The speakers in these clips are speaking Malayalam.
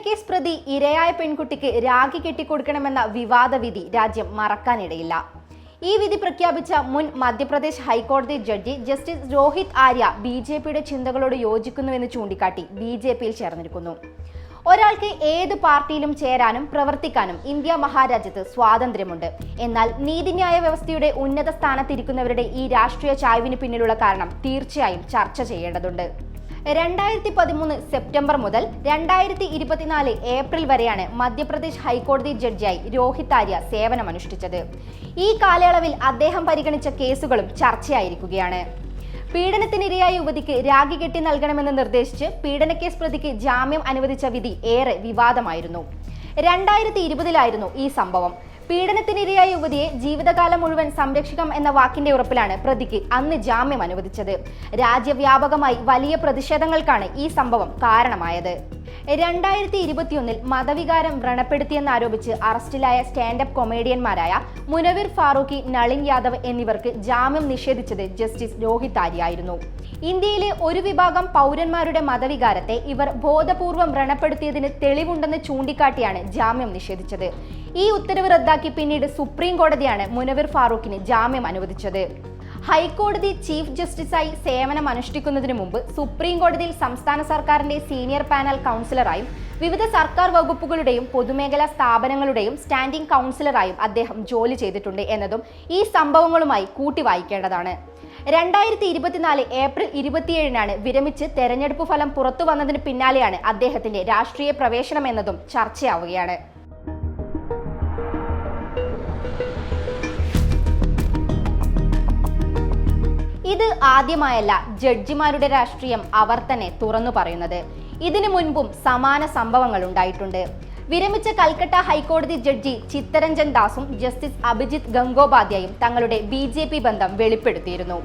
പീഡനക്കേസ് പ്രതി ഇരയായ പെൺകുട്ടിക്ക് രാഖി കെട്ടിക്കൊടുക്കണമെന്ന വിവാദ വിധി രാജ്യം മറക്കാനിടയില്ല. ഈ വിധി പ്രഖ്യാപിച്ച മുൻ മധ്യപ്രദേശ് ഹൈക്കോടതി judge justice Rohit Arya B J പിയുടെ ചിന്തകളോട് യോജിക്കുന്നുവെന്ന് ചൂണ്ടിക്കാട്ടി ബി ജെ പിയിൽ ചേർന്നിരിക്കുന്നു. ഒരാൾക്ക് ഏത് പാർട്ടിയിലും ചേരാനും പ്രവർത്തിക്കാനും ഇന്ത്യ മഹാരാജ്യത്ത് സ്വാതന്ത്ര്യമുണ്ട്. എന്നാൽ നീതിന്യായ വ്യവസ്ഥയുടെ ഉന്നത സ്ഥാനത്തിരിക്കുന്നവരുടെ ഈ രാഷ്ട്രീയ ചായ്വിന് പിന്നിലുള്ള കാരണം തീർച്ചയായും ചർച്ച ചെയ്യേണ്ടതുണ്ട്. രണ്ടായിരത്തി പതിമൂന്ന് സെപ്റ്റംബർ മുതൽ രണ്ടായിരത്തി ഇരുപത്തിനാല് ഏപ്രിൽ വരെയാണ് മധ്യപ്രദേശ് ഹൈക്കോടതി ജഡ്ജിയായി രോഹിത് ആര്യ സേവനമനുഷ്ഠിച്ചത്. ഈ കാലയളവിൽ അദ്ദേഹം പരിഗണിച്ച കേസുകളും ചർച്ചയായിരിക്കുകയാണ്. പീഡനത്തിനിരയായ യുവതിക്ക് രാഗി കെട്ടി നൽകണമെന്ന് നിർദ്ദേശിച്ച് പീഡനക്കേസ് പ്രതിക്ക് ജാമ്യം അനുവദിച്ച വിധി ഏറെ വിവാദമായിരുന്നു. രണ്ടായിരത്തി ഇരുപതിലായിരുന്നു ഈ സംഭവം. പീഡനത്തിനിരയായ യുവതിയെ ജീവിതകാലം മുഴുവൻ സംരക്ഷിക്കാം എന്ന വാക്കിന്റെ ഉറപ്പിലാണ് പ്രതിക്ക് അന്ന് ജാമ്യം അനുവദിച്ചത്. രാജ്യവ്യാപകമായി വലിയ പ്രതിഷേധങ്ങൾക്കാണ് ഈ സംഭവം കാരണമായത്. രണ്ടായിരത്തി ഇരുപത്തിയൊന്നിൽ മതവികാരം വ്രണപ്പെടുത്തിയെന്നാരോപിച്ച് അറസ്റ്റിലായ സ്റ്റാൻഡപ്പ് കൊമേഡിയന്മാരായ മുനവിർ ഫാറൂഖി നളിൻ യാദവ് എന്നിവർക്ക് ജാമ്യം നിഷേധിച്ചത് ജസ്റ്റിസ് രോഹിത് ആര്യായിരുന്നു. ഇന്ത്യയിലെ ഒരു വിഭാഗം പൗരന്മാരുടെ മതവികാരത്തെ ഇവർ ബോധപൂർവം വ്രണപ്പെടുത്തിയതിന് തെളിവുണ്ടെന്ന് ചൂണ്ടിക്കാട്ടിയാണ് ജാമ്യം നിഷേധിച്ചത്. ഈ ഉത്തരവ് റദ്ദാക്കി പിന്നീട് സുപ്രീം കോടതിയാണ് മുനവർ ഫാറൂഖിന് ജാമ്യം അനുവദിച്ചത്. ഹൈക്കോടതി ചീഫ് ജസ്റ്റിസായി സേവനം അനുഷ്ഠിക്കുന്നതിന് മുമ്പ് സുപ്രീം കോടതിയിൽ സംസ്ഥാന സർക്കാരിന്റെ സീനിയർ പാനൽ കൗൺസിലറായും വിവിധ സർക്കാർ വകുപ്പുകളുടെയും പൊതുമേഖലാ സ്ഥാപനങ്ങളുടെയും സ്റ്റാൻഡിംഗ് കൗൺസിലറായും അദ്ദേഹം ജോലി ചെയ്തിട്ടുണ്ട് എന്നതും ഈ സംഭവങ്ങളുമായി കൂട്ടി വായിക്കേണ്ടതാണ് രണ്ടായിരത്തി ഇരുപത്തിനാല് ഏപ്രിൽ ഇരുപത്തിയേഴിനാണ് വിരമിച്ച് തെരഞ്ഞെടുപ്പ് ഫലം പുറത്തു വന്നതിന് പിന്നാലെയാണ് അദ്ദേഹത്തിന്റെ രാഷ്ട്രീയ പ്രവേശനം എന്നതും ചർച്ചയാവുകയാണ്. ഇത് ആദ്യമായല്ല ജഡ്ജിമാരുടെ രാഷ്ട്രീയം അവർ തന്നെ തുറന്നു പറയുന്നത്. ഇതിനു മുൻപും സമാന സംഭവങ്ങൾ ഉണ്ടായിട്ടുണ്ട്. വിരമിച്ച കൽക്കട്ട ഹൈക്കോടതി ജഡ്ജി ചിത്തരഞ്ജൻ ദാസും ജസ്റ്റിസ് അഭിജിത്ത് ഗംഗോപാധ്യായും തങ്ങളുടെ ബി ജെ പി ബന്ധം വെളിപ്പെടുത്തിയിരുന്നു.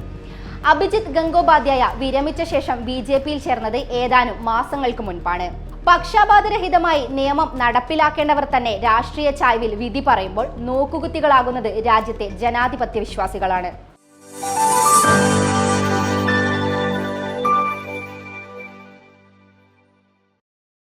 അഭിജിത്ത് ഗംഗോപാധ്യായ വിരമിച്ച ശേഷം ബി ജെ പിയിൽ ചേർന്നത് ഏതാനും മാസങ്ങൾക്ക് മുൻപാണ്. പക്ഷാപാതരഹിതമായി നിയമം നടപ്പിലാക്കേണ്ടവർ തന്നെ രാഷ്ട്രീയ ചായ്വിൽ വിധി പറയുമ്പോൾ നോക്കുകുത്തികളാകുന്നത് രാജ്യത്തെ ജനാധിപത്യ വിശ്വാസികളാണ്